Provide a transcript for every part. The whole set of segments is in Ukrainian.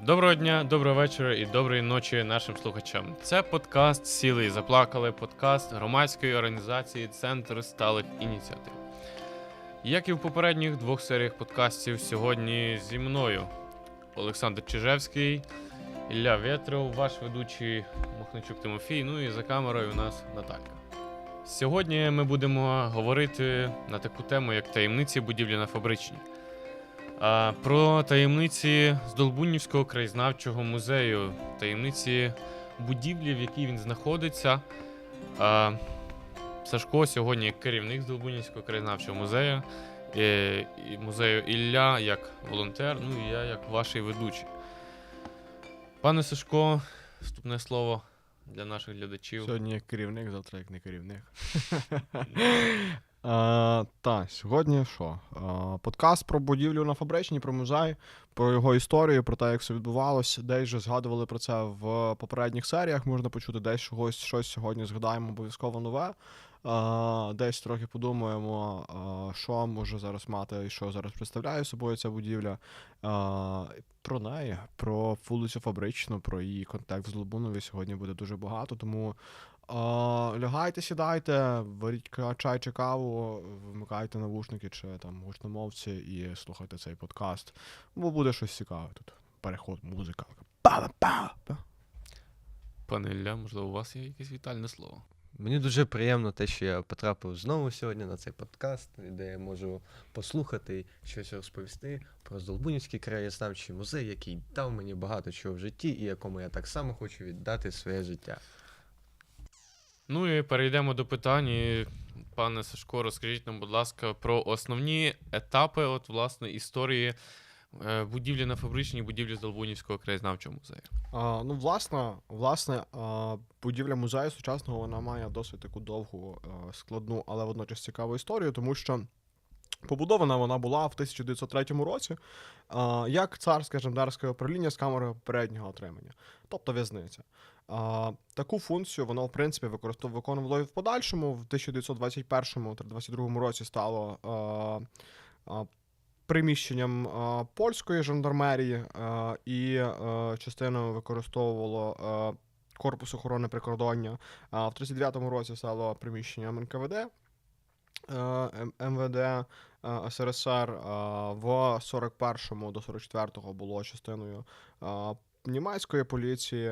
Доброго дня, доброго вечора і доброї ночі нашим слухачам. Це подкаст Сіли і заплакали, подкаст громадської організації Центр сталих ініціатив. Як і в попередніх двох серіях подкастів, сьогодні зі мною Олександр Чижевський, Ілля Вєтров, ваш ведучий Мохничук Тимофій, ну і за камерою у нас Наталька. Сьогодні ми будемо говорити на таку тему, як таємниці будівлі на фабричній. Про таємниці Здолбунівського краєзнавчого музею, таємниці будівлі, в якій він знаходиться. Сашко сьогодні керівник Здолбунівського краєзнавчого музею, е, музею Ілля як волонтер, ну і я як ваш ведучий. Пане Сашко, вступне слово для наших глядачів. Сьогодні як керівник, завтра як не керівник. Е, Так, сьогодні що? Е, Подкаст про будівлю на фабричній, про музей, про його історію, про те, як все відбувалося. Десь вже згадували про це в попередніх серіях. Можна почути десь чогось, щось сьогодні згадаємо обов'язково нове. Е, Десь трохи подумаємо, е, що може зараз мати і що зараз представляє собою ця будівля. Е, Про неї, про вулицю Фабричну, про її контекст з Лобунові сьогодні буде дуже багато, тому лягайте, сідайте, беріть ка- чай чи каву, вмикайте навушники чи там гучномовці і слухайте цей подкаст. Бо буде щось цікаве тут. Переход, музика. Па-па-па. Пане Ілля, можливо, у вас є якесь вітальне слово. Мені дуже приємно те, що я потрапив знову сьогодні на цей подкаст, де я можу послухати щось розповісти про Здолбунівський краєзнавчий музей, який дав мені багато чого в житті, і якому я так само хочу віддати своє життя. Ну і перейдемо до питань. Пане Сашко, розкажіть нам, будь ласка, про основні етапи от, власне, історії е, будівлі на фабричній будівлі Здолбунівського краєзнавчого музею. А, ну, власне, власне, будівля музею сучасного вона має досить таку довгу, складну, але водночас цікаву історію, тому що побудована вона була в 1903 році як цар, скажімо, дарське управління з камерою попереднього отримання, тобто в'язниця. А, таку функцію воно, в принципі, використов... виконувало і в подальшому. В 1921-22 році стало а, а, приміщенням а, польської жандармерії а, і а, частиною використовувало а, корпус охорони прикордоння. А в 39-му році стало приміщенням НКВД. МВД СРСР в 41-му до 44-го було частиною німецької поліції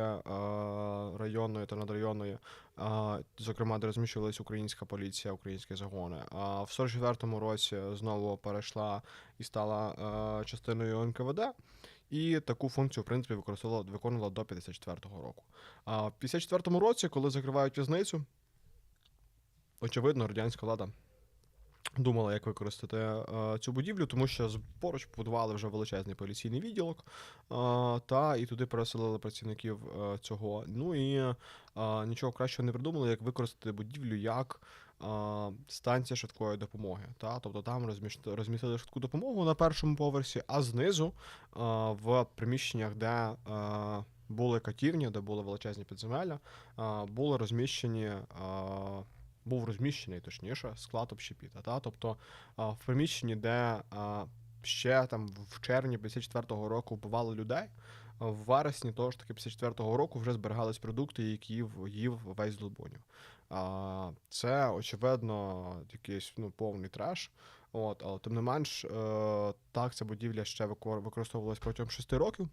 районної та надрайонної, а, зокрема, де розміщувалась українська поліція, українські загони. А в 44-му році знову перейшла і стала е, частиною НКВД. І таку функцію, в принципі, використовувала виконувала до 54-го року. А в 54-му році, коли закривають в'язницю, очевидно, радянська влада думала, як використати е, цю будівлю, тому що поруч побудували вже величезний поліційний відділок, е, та і туди переселили працівників е, цього. Ну і нічого кращого не придумали, як використати будівлю як станція швидкої допомоги. Та? Тобто там розмістили швидку допомогу на першому поверсі, а знизу в приміщеннях, де були катівні, де були величезні підземелля, були розміщені. Був розміщений, точніше, склад общепіта. Та? Тобто в приміщенні, де ще там в червні 54-го року вбивали людей, в вересні того ж таки 54-го року вже зберігались продукти, які їв, весь Злобунів. А, це, очевидно, якийсь ну, повний треш. От, але тим не менш, е, так, ця будівля ще викор- використовувалась протягом 6 років.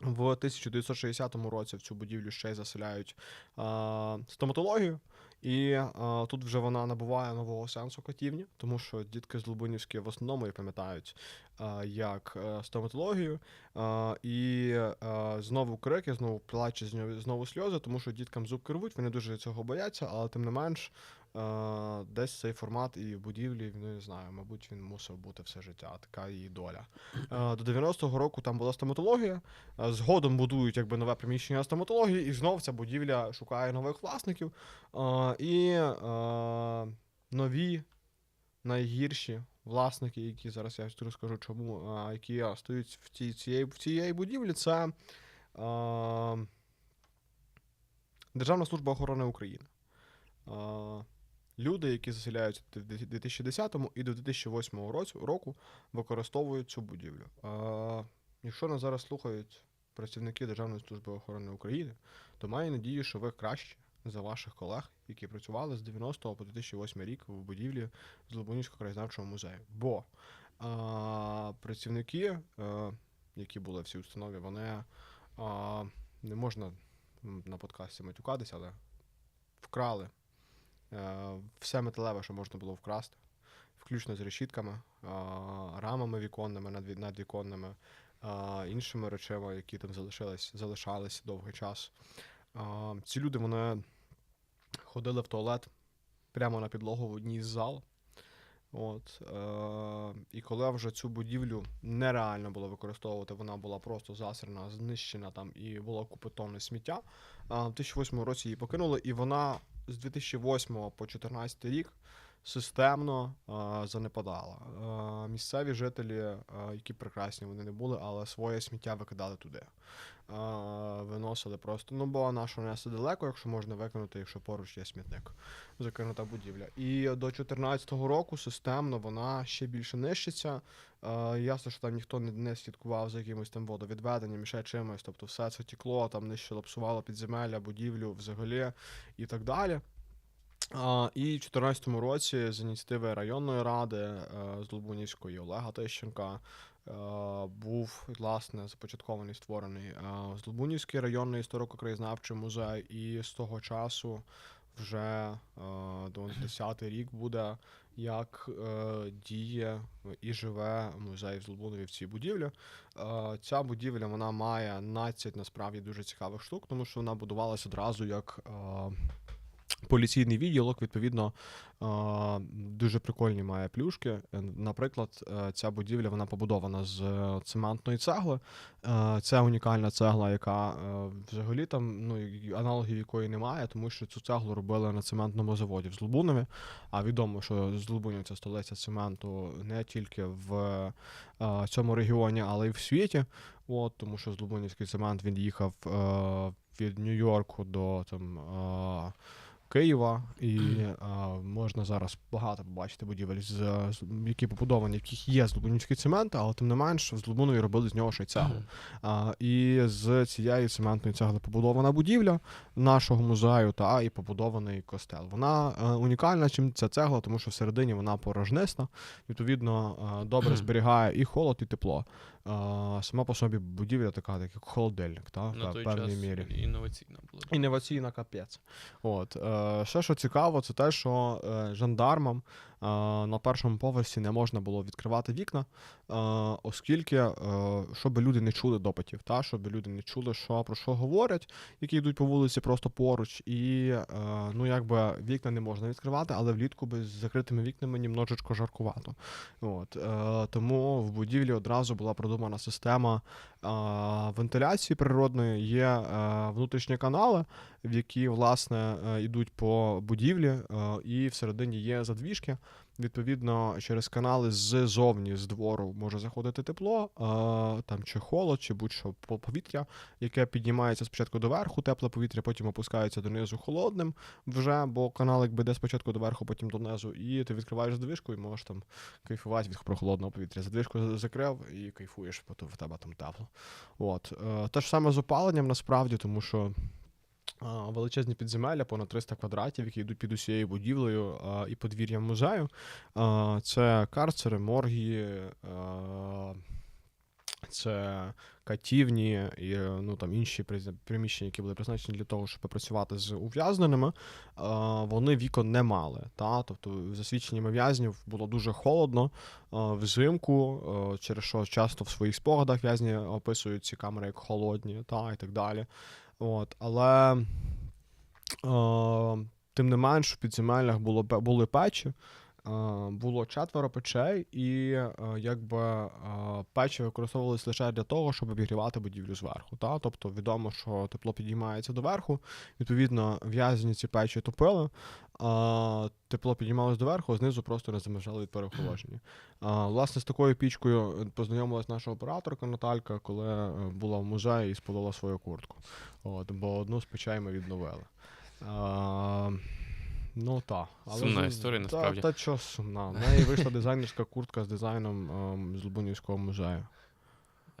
В 1960 році в цю будівлю ще й заселяють а, стоматологію. І а, тут вже вона набуває нового сенсу катівні, тому що дітки з Лубинівські в основному і пам'ятають а, як е, стоматологію. А, і а, знову крики, знову знову, знову сльози, тому що діткам зубки рвуть, вони дуже цього бояться, але тим не менш. Е, Десь цей формат і в будівлі, ну, не знаю, мабуть, він мусив бути все життя, така її доля. Е, До 90-го року там була стоматологія, е, згодом будують якби нове приміщення стоматології, і знов ця будівля шукає нових власників. І нові, найгірші власники, які зараз я розкажу чому, які стоять в цій, цієї, в цієї будівлі, це Державна служба охорони України. Люди, які заселяються в 2010 і до 2008 році- року, використовують цю будівлю. Е, Якщо нас зараз слухають працівники Державної служби охорони України, то маю надію, що ви краще за ваших колег, які працювали з 90 по 2008 рік в будівлі Злобунівського краєзнавчого музею. Бо а, працівники, е, які були в цій установі, вони а, не можна на подкасті матюкатися, але вкрали все металеве, що можна було вкрасти, включно з решітками, рамами віконними, надві- надвіконними, іншими речами, які там залишились, залишались довгий час. Ці люди вони ходили в туалет прямо на підлогу в одній з зал. От, е, і коли вже цю будівлю нереально було використовувати, вона була просто засрана, знищена там і було купи тонни сміття. А, в 2008 році її покинули, і вона з 2008 по 2014 рік системно е, занепадала. Е, місцеві жителі, е, які прекрасні вони не були, але своє сміття викидали туди. Виносили просто. Ну, бо нащо нести далеко, якщо можна викинути, якщо поруч є смітник, закинута будівля. І до 2014 року системно вона ще більше нищиться. Ясно, що там ніхто не, слідкував за якимось там водовідведенням ще чимось. Тобто все це тікло, там нищило, псувало підземелля, будівлю взагалі і так далі. І в 2014 році з ініціативи районної ради е, з Лубунівської Олега Тищенка е, був власне започаткований створений е, Злобунівський районний історико-краєзнавчий музей, і з того часу вже до 10-й рік буде, як е, діє і живе музей в Злобунові в цій будівлі. Е, ця будівля вона має 12 насправді дуже цікавих штук, тому що вона будувалася одразу як. Е, Поліційний відділок, відповідно, дуже прикольні має плюшки. Е, Наприклад, е, ця будівля вона побудована з е, цементної цегли. Це унікальна цегла, яка взагалі там ну, аналогів якої немає, тому що цю цеглу робили на цементному заводі в Злобунові. А відомо, що Злобунів це столиця цементу не тільки в цьому регіоні, але й в світі. От, тому що Злобунівський цемент він їхав від Нью-Йорку до там. Е, Києва, і а, можна зараз багато побачити будівель, з, з- які побудовані, в яких є злобунівський цемент, але тим не менш в Злобунові робили з нього ще й цеглу. А, і з цієї цементної цегли побудована будівля нашого музею та і побудований костел. Вона е, унікальна, чим ця цегла, тому що всередині вона порожниста, відповідно, е, добре зберігає і холод, і тепло. Е, сама по собі будівля така, так як холодильник, та, На в той певній час мірі. інноваційна була. Інноваційна капець. От. Е, ще що цікаво, це те, що е, жандармам на першому поверсі не можна було відкривати вікна, е, оскільки, е, щоб люди не чули допитів, та, щоб люди не чули, що, про що говорять, які йдуть по вулиці просто поруч. І е, ну, якби вікна не можна відкривати, але влітку без з закритими вікнами німножечко жаркувато. От, е, тому в будівлі одразу була продумана система е, вентиляції природної, є е, внутрішні канали, в які власне е, йдуть по будівлі, е, і всередині є задвіжки. Відповідно, через канали ззовні, з двору може заходити тепло, там чи холод, чи будь-що повітря, яке піднімається спочатку доверху, тепле повітря, потім опускається донизу холодним вже, бо канал якби йде спочатку доверху, потім донизу, і ти відкриваєш задвижку і можеш там кайфувати від прохолодного повітря. Задвижку закрив і кайфуєш, бо в тебе там тепло. От. Е, те ж саме з опаленням насправді, тому що. Величезні підземелля, понад 300 квадратів, які йдуть під усією будівлею а, і подвір'ям музею. А, Це карцери, морги, а, це катівні і ну, там, інші приміщення, які були призначені для того, щоб працювати з ув'язненими, а, вони вікон не мали. Та? Тобто, за свідченнями в'язнів було дуже холодно а, взимку, а, через що часто в своїх спогадах в'язні описують ці камери як холодні та, і так далі. От, але е, тим не менш, в підземеллях було, були печі, було четверо печей, і е, якби е, печі використовувалися лише для того, щоб обігрівати будівлю зверху. Та? Тобто відомо, що тепло підіймається доверху, відповідно, в'язні ці печі топили. А, тепло піднімалось доверху, а знизу просто не замерзали від переохолодження. Власне, з такою пічкою познайомилась наша операторка Наталька, коли е, була в музеї і спалила свою куртку. От, бо одну з печей ми відновили. Ну так. Сумна історія, насправді. Та, та що сумна. В неї вийшла дизайнерська куртка з дизайном ем, з Лубунівського музею.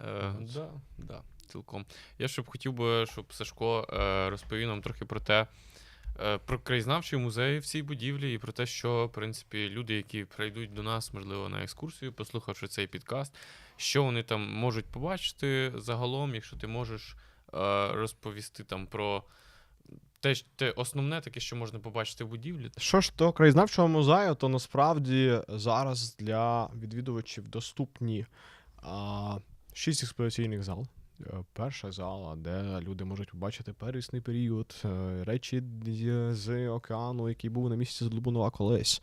Е, Да. да. Цілком. Я ще б хотів би, щоб Сашко е, розповів нам трохи про те, е, про краєзнавчий музей в цій будівлі і про те, що, в принципі, люди, які прийдуть до нас, можливо, на екскурсію, послухавши цей підкаст, що вони там можуть побачити загалом, якщо ти можеш е, розповісти там про те, те основне таке, що можна побачити в будівлі. Що ж до краєзнавчого музею, то насправді зараз для відвідувачів доступні а, шість експозиційних зал. Е, Перша зала, де люди можуть побачити первісний період, е, речі з океану, який був на місці Злобунова колись,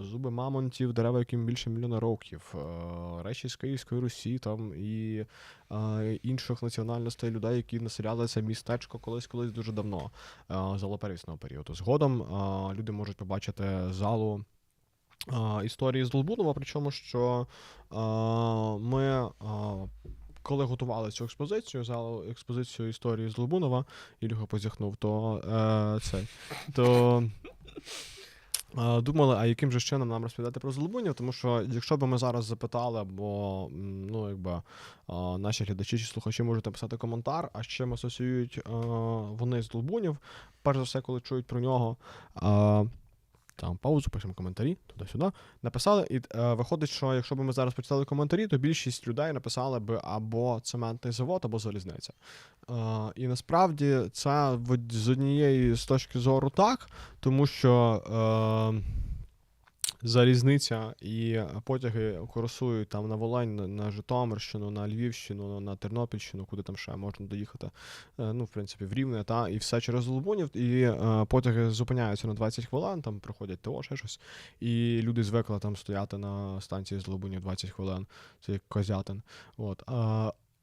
зуби мамонтів, дерева, яким більше мільйона років, е, речі з Київської Русі там і е, інших національностей людей, які населяли це містечко колись колись дуже давно, е, зала первісного періоду. Згодом е, люди можуть побачити залу. е, Історії з Лобунова, причому що е, ми, е, коли готували цю експозицію, залу експозицію історії з Лобунова, Ілюха позіхнув, то е, цей, то е, думали, а яким же чином нам розповідати про Злобунів, тому що якщо б ми зараз запитали, бо ну, якби, е, наші глядачі чи слухачі можуть написати коментар, а з чим асоціюють е, вони з Злобунів, перш за все, коли чують про нього. Там паузу, пишемо коментарі, туди-сюди. Написали, і е, виходить, що якщо б ми зараз почитали коментарі, то більшість людей написали би або цементний завод, або залізниця. Е, і насправді це з однієї з точки зору так, тому що е, залізниця і потяги курсують там на Волинь, на, на Житомирщину, на Львівщину, на Тернопільщину, куди там ще можна доїхати. Е, ну, в принципі, в Рівне, та, і все через Лубунів, і е, потяги зупиняються на 20 хвилин, там проходять ТО, ще щось. І люди звикли там стояти на станції з Лубунів 20 хвилин, це як козятин. От.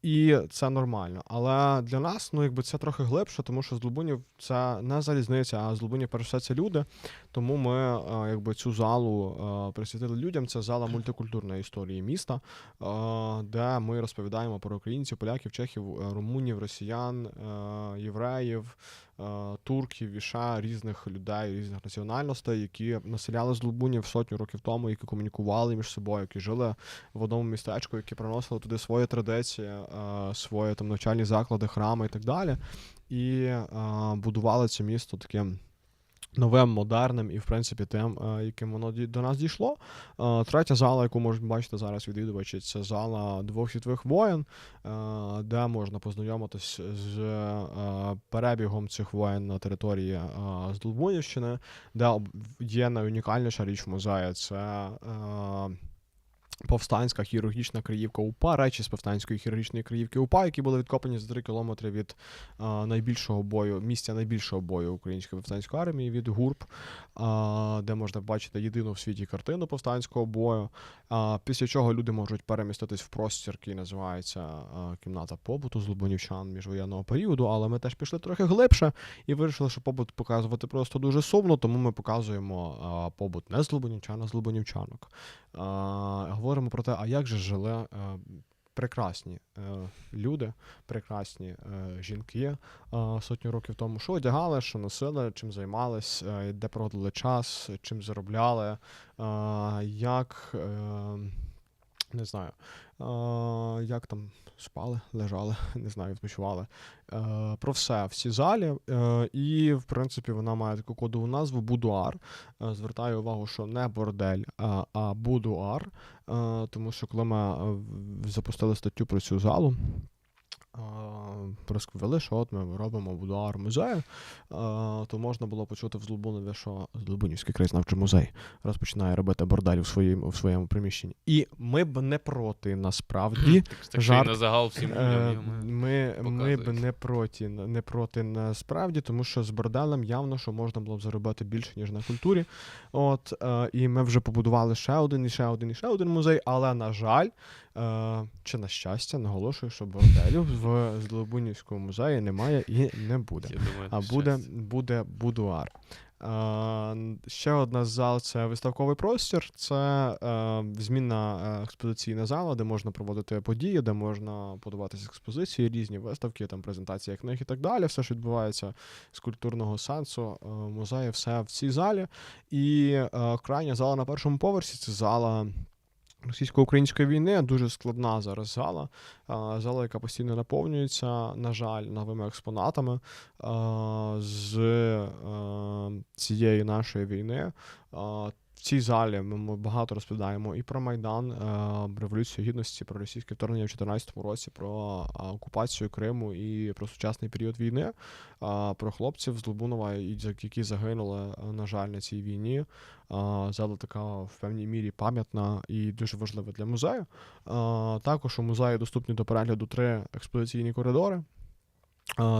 І це нормально. Але для нас, ну, якби це трохи глибше, тому що з Лубунів це не залізниця, а з Лубунів перш все це люди. Тому ми е, якби цю залу е, присвятили людям. Це зала мультикультурної історії міста, е, де ми розповідаємо про українців, поляків, чехів, румунів, росіян, євреїв, турків віша різних людей, різних національностей, які населяли з Лубунів сотню років тому, які комунікували між собою, які жили в одному містечку, які приносили туди свої традиції, е, свої там навчальні заклади, храми і так далі. І е, будували це місто таким. Новим, модерним і, в принципі, тим, е, яким воно до нас дійшло. Е, Третя зала, яку можуть бачити зараз відвідувачі, це зала двох світових воєн, е, де можна познайомитись з перебігом цих воєн на території Здолбунівщини, де є найунікальніша річ в музеї. Це повстанська хірургічна криївка УПА, речі з повстанської хірургічної криївки УПА, які були відкопані за 3 кілометри від е, найбільшого бою, місця найбільшого бою української повстанської армії від ГУРБ, е, де можна бачити єдину в світі картину повстанського бою. Е, після чого люди можуть переміститись в простір, який називається е, кімната побуту з Лубонівчан міжвоєнного періоду. Але ми теж пішли трохи глибше і вирішили, що побут показувати просто дуже сумно, тому ми показуємо е, побут не з Лубонівчан, а з Лубонівчанок. Е, говоримо про те, а як же жили е, прекрасні е, люди, прекрасні е, жінки сотні років тому, що одягали, що носили, чим займались, де проводили час, чим заробляли, як. Не знаю, як там спали, лежали, не знаю, відпочивали. Е, про все в цій залі. Е, і, в принципі, вона має таку кодову назву будуар. Е, звертаю увагу, що не бордель, а, будуар. Тому що коли ми запустили статтю про цю залу. Е, Розповіли, що от ми робимо будуар музею, е, то можна було почути в Злобунові, що Злобунівський краєзнавчий музей розпочинає робити бордель в своєму, в своєму приміщенні. І ми б не проти насправді. Жарт. на загал всім. Е. Ми, ми б не проти, не проти насправді, тому що з борделем явно, що можна було б заробити більше, ніж на культурі. От, е, і ми вже побудували ще один, і ще один, і ще один музей, але, на жаль, е, чи на щастя, наголошую, що борделю в Злобунівському музеї немає і не буде. Я думаю, А буде, буде будуар. Е, ще одна з зал це виставковий простір. Це е, змінна е, експозиційна зала, де можна проводити події, де можна подаватися експозиції, різні виставки, там презентація книг і так далі. Все, що відбувається з культурного сенсу е, музею, все в цій залі. І е, крайня зала на першому поверсі це зала. Російсько-української війни дуже складна зараз зала. Зала, яка постійно наповнюється, на жаль, новими експонатами з цієї нашої війни. В цій залі ми багато розповідаємо і про Майдан, а, Революцію Гідності, про російське вторгнення в 2014 році, про а, окупацію Криму і про сучасний період війни, про хлопців з Лубунова, які загинули, на жаль, на цій війні. Зала така в певній мірі пам'ятна і дуже важлива для музею. Також у музеї доступні до перегляду три експозиційні коридори.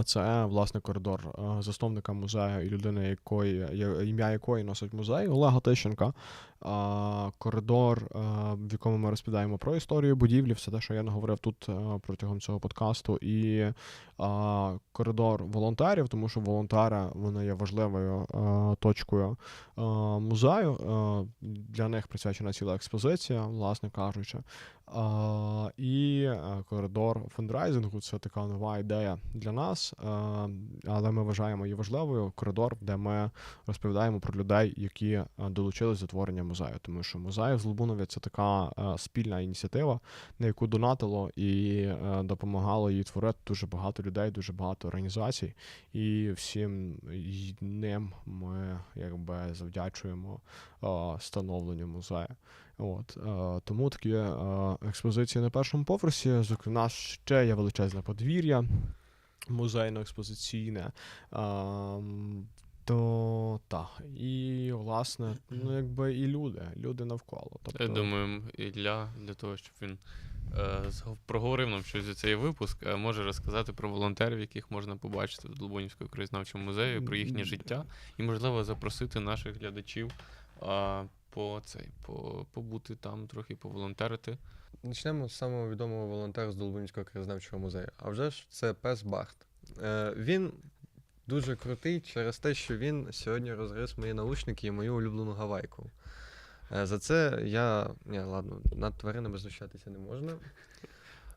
Це власне коридор засновника музею і людини, якої ім'я якої носить музей Олега Тищенка. Коридор, а, в якому ми розповідаємо про історію будівлі, все те, що я наговорив тут а, протягом цього подкасту, і коридор волонтерів, тому що волонтери вони є важливою а, точкою музею. Для них присвячена ціла експозиція, власне кажучи. І е, коридор фандрайзингу це така нова ідея для нас, е, але ми вважаємо її важливою. Коридор, де ми розповідаємо про людей, які е, долучились до творення музею. Тому що музей в Злобунові це така е, спільна ініціатива, на яку донатило і е, допомагало їй творити дуже багато людей, дуже багато організацій. І всім ним ми якби завдячуємо е, становленню музею. От, тому такі експозиції на першому поверсі. Зокрема, ще є величезне подвір'я музейно-експозиційне. То так. І, власне, ну, якби і люди, люди навколо. Тобто, Я думаю, Ілля для того, щоб він е, проговорив нам щось за цей випуск, е, може розказати про волонтерів, яких можна побачити в Долбунівському краєзнавчому музеї, про їхнє життя, і, можливо, запросити наших глядачів е, по цей, по, побути там, трохи поволонтерити. Почнемо з самого відомого волонтера з Долбунського краєзнавчого музею. А вже ж це пес Барт. Е, він дуже крутий через те, що він сьогодні розгриз мої наушники і мою улюблену гавайку. Е, за це я. Ні, ладно, над тваринами знущатися не можна.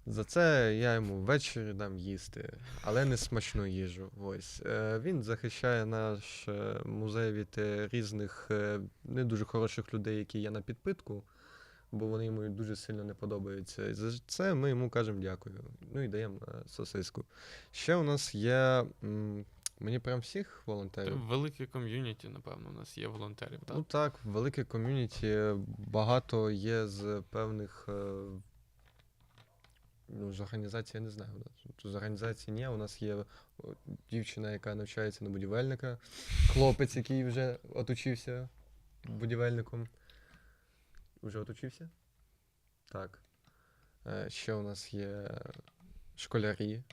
За це я йому ввечері дам їсти, але не смачну їжу. Ось. Е, він захищає наш е, музей від різних не дуже хороших людей, які є на підпитку бо вони йому дуже сильно не подобаються. І за це ми йому кажемо дякую. Ну і даємо сосиску. Ще у нас є. Мені прям всіх Це волонтерів. велике ком'юніті, напевно, у нас є волонтерів. Так? Ну так, велике ком'юніті, багато є з певних. е, Ну, з організації я не знаю. З організації ні. У нас є дівчина, яка навчається на будівельника, хлопець, який вже отучився будівельником. Вже отучився? Так. Е, Ще у нас є школярі.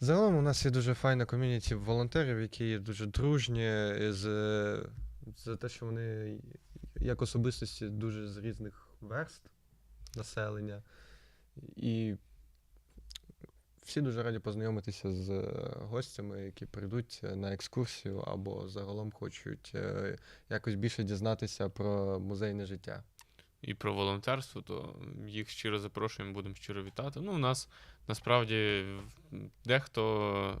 Загалом у нас є дуже файна ком'юніті волонтерів, які дуже дружні з, за те, що вони як особистості дуже з різних верст населення. І всі дуже раді познайомитися з е, гостями, які прийдуть на екскурсію або загалом хочуть е, якось більше дізнатися про музейне життя. І про волонтерство, то їх щиро запрошуємо, будемо щиро вітати. Ну, у нас насправді дехто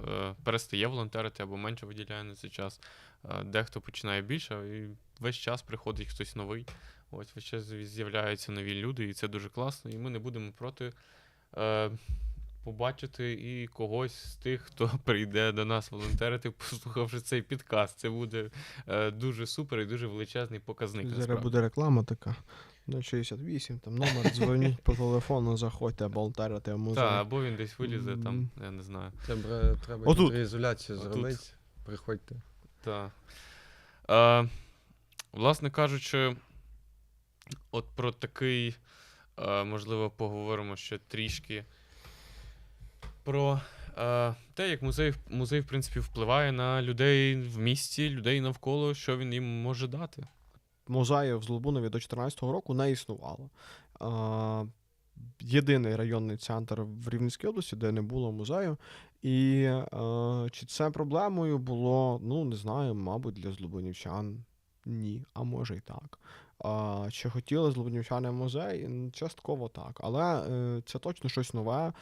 е, перестає волонтерити або менше виділяє на цей час, е, дехто починає більше, і весь час приходить хтось новий. Ось весь час з'являються нові люди, і це дуже класно. І ми не будемо проти. Е, Побачити і когось з тих, хто прийде до нас волонтерити, послухавши цей підкаст. Це буде е, дуже супер і дуже величезний показник. Зараз буде реклама така. 068, там номер, дзвоніть по телефону, заходьте, волонтерити в музей. Так, або він десь вилізе там, я не знаю. Треба, треба Отут. ізоляцію Отут. зробити. Приходьте. Та. Е, власне кажучи, от про такий, е, можливо, поговоримо ще трішки про е, те, як музей, музей, в принципі, впливає на людей в місті, людей навколо, що він їм може дати. Музею в Злобунові до 2014 року не існувало. Єдиний районний центр в Рівненській області, де не було музею. І е, чи це проблемою було, ну не знаю, мабуть, для злобунівчан ні, а може й так. А, чи хотіли злобунівчани музей? Частково так. Але е, це точно щось нове е,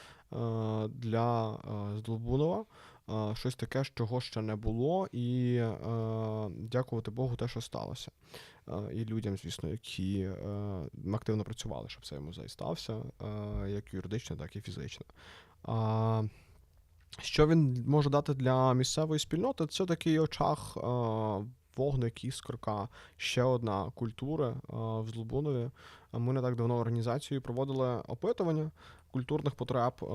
для е, Злобунова. Е, щось таке, чого ще не було, і е, дякувати Богу, те, що сталося. Е, і людям, звісно, які е, активно працювали, щоб цей музей стався, е, як юридично, так і фізично. А, що він може дати для місцевої спільноти? Це такий очах. е, Вогник, іскорка, ще одна культура е, в Злобунові. Ми не так давно організацією проводили опитування культурних потреб е,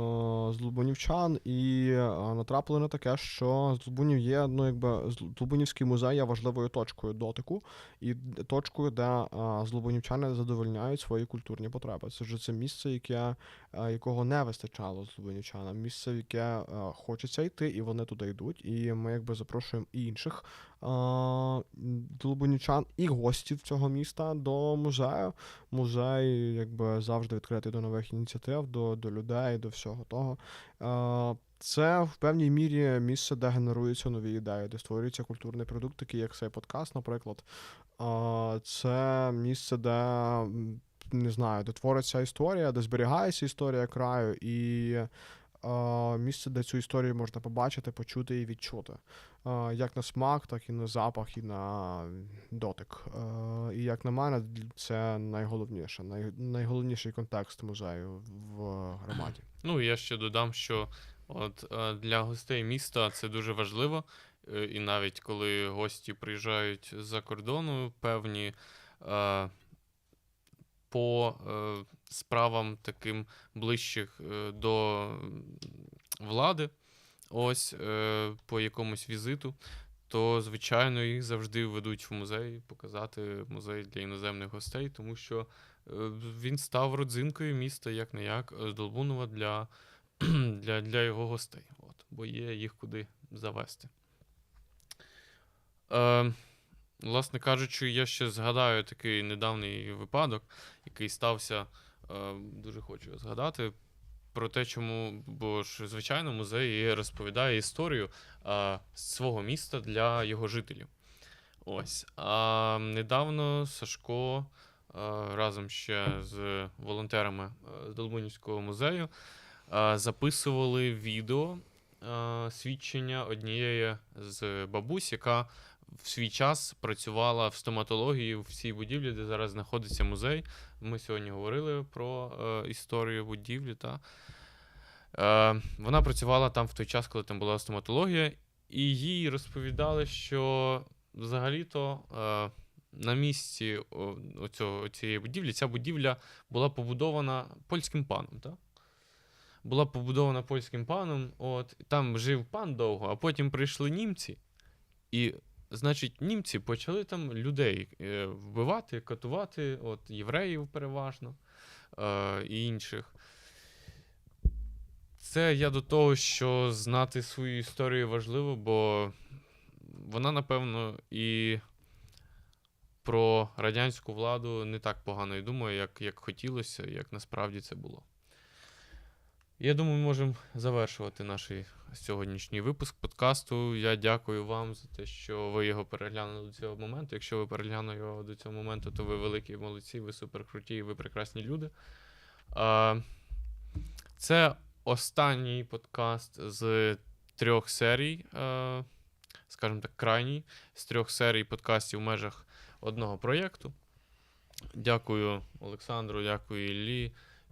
злобунівчан і е, натрапили на таке, що Злобунів є, ну якби Злобунівський музей є важливою точкою дотику і точкою, де е, злобунівчани задовольняють свої культурні потреби. Це вже це місце, яке, якого не вистачало злобунівчанам, місце, в яке хочеться йти, і вони туди йдуть. І ми якби запрошуємо інших е, і гостів цього міста до музею. Музей якби завжди відкритий до нових ініціатив, до, до людей, до всього того. Це в певній мірі місце, де генеруються нові ідеї, де створюється культурний продукт, такий як цей подкаст, наприклад. Це місце, де не знаю, де твориться історія, де зберігається історія краю, і місце, де цю історію можна побачити, почути і відчути. Як на смак, так і на запах, і на дотик. І як на мене, це найголовніше, найголовніший контекст музею в громаді. Ну, я ще додам, що от е, для гостей міста це дуже важливо. е, І навіть коли гості приїжджають з-за кордону, певні е, по справам таким ближчих е, до влади, ось е, по якомусь візиту, то, звичайно, їх завжди ведуть в музей, показати музей для іноземних гостей, тому що е, він став родзинкою міста, як не як, з Долбунова для, для, для його гостей. От, бо є їх куди завести. Е, власне кажучи, я ще згадаю такий недавній випадок, який стався, дуже хочу згадати. Про те, чому, бо ж, звичайно, музей розповідає історію е, свого міста для його жителів. Ось. А недавно Сашко е, разом ще з волонтерами е, з Долбунівського музею е, записували відео е, свідчення однієї з бабусь, яка в свій час працювала в стоматології в цій будівлі, де зараз знаходиться музей. Ми сьогодні говорили про е, історію будівлі. Та, е, вона працювала там в той час, коли там була стоматологія, і їй розповідали, що взагалі-то е, на місці оцього, цієї будівлі ця будівля була побудована польським паном. Так? Була побудована польським паном, от, там жив пан довго, а потім прийшли німці, і, значить, німці почали там людей е, вбивати, катувати, от, євреїв переважно е, і інших. Це я до того, що знати свою історію важливо, бо вона, напевно, і про радянську владу не так погано і думає, як, як хотілося, як насправді це було. Я думаю, ми можемо завершувати наш сьогоднішній випуск подкасту. Я дякую вам за те, що ви його переглянули до цього моменту. Якщо ви переглянули його до цього моменту, то ви великі молодці, ви супер круті, ви прекрасні люди. Це останній подкаст з трьох серій, скажімо так, крайній, з трьох серій подкастів в межах одного проєкту. Дякую Олександру, дякую Іллі,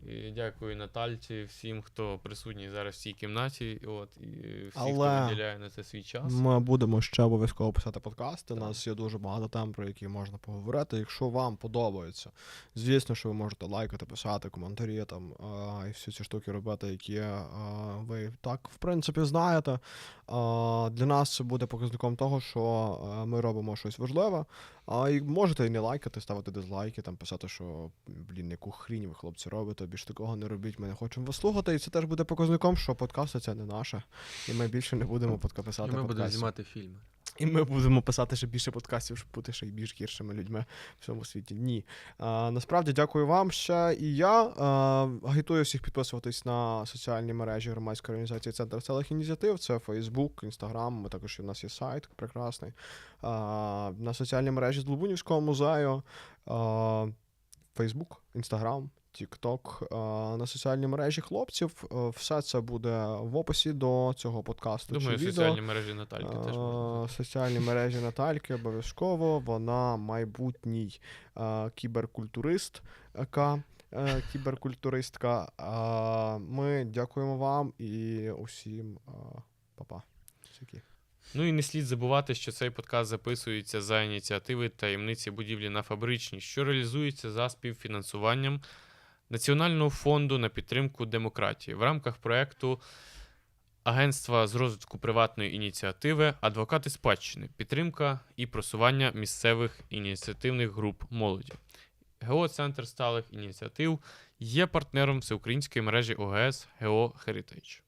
і дякую Натальці, всім, хто присутній зараз в цій кімнаті. От, і всі, Але хто виділяє на це свій час. Ми будемо ще обов'язково писати подкасти. У нас є дуже багато тем, про які можна поговорити. Якщо вам подобається, звісно, що ви можете лайкати, писати, коментарі там а, і всі ці штуки робити, які а, ви так в принципі знаєте. А, Для нас це буде показником того, що ми робимо щось важливе. А і можете і не лайкати, ставити дизлайки, там писати, що блін, яку хрінь ви хлопці робите, більш такого не робіть, ми не хочемо вас слухати. І це теж буде показником, що подкаст це не наше. І ми більше не будемо подкаписати. І ми будемо знімати фільми. І ми будемо писати ще більше подкастів, щоб бути ще більш гіршими людьми в цьому світі. Ні. А, насправді дякую вам ще. І я а, агітую всіх підписуватись на соціальні мережі громадської організації Центр сталих ініціатив. Це Facebook, Instagram, також у нас є сайт прекрасний. А, на соціальні мережі з Лубунівського музею. А, Facebook, Instagram, TikTok, е, на соціальні мережі хлопців. Е, Все це буде в описі до цього подкасту. Думаю, чи соціальні відео. мережі Натальки теж Е, можна. Соціальні мережі Натальки обов'язково. Вона майбутній е, кіберкультуристка. Кіберкультуристка. Ми дякуємо вам і усім па-па. Ну і не слід забувати, що цей подкаст записується за ініціативи таємниці будівлі на фабричній, що реалізується за співфінансуванням Національного фонду на підтримку демократії в рамках проекту Агентства з розвитку приватної ініціативи Адвокати спадщини, підтримка і просування місцевих ініціативних груп молоді. ГО Центр сталих ініціатив є партнером всеукраїнської мережі ОГС ГО Heritage.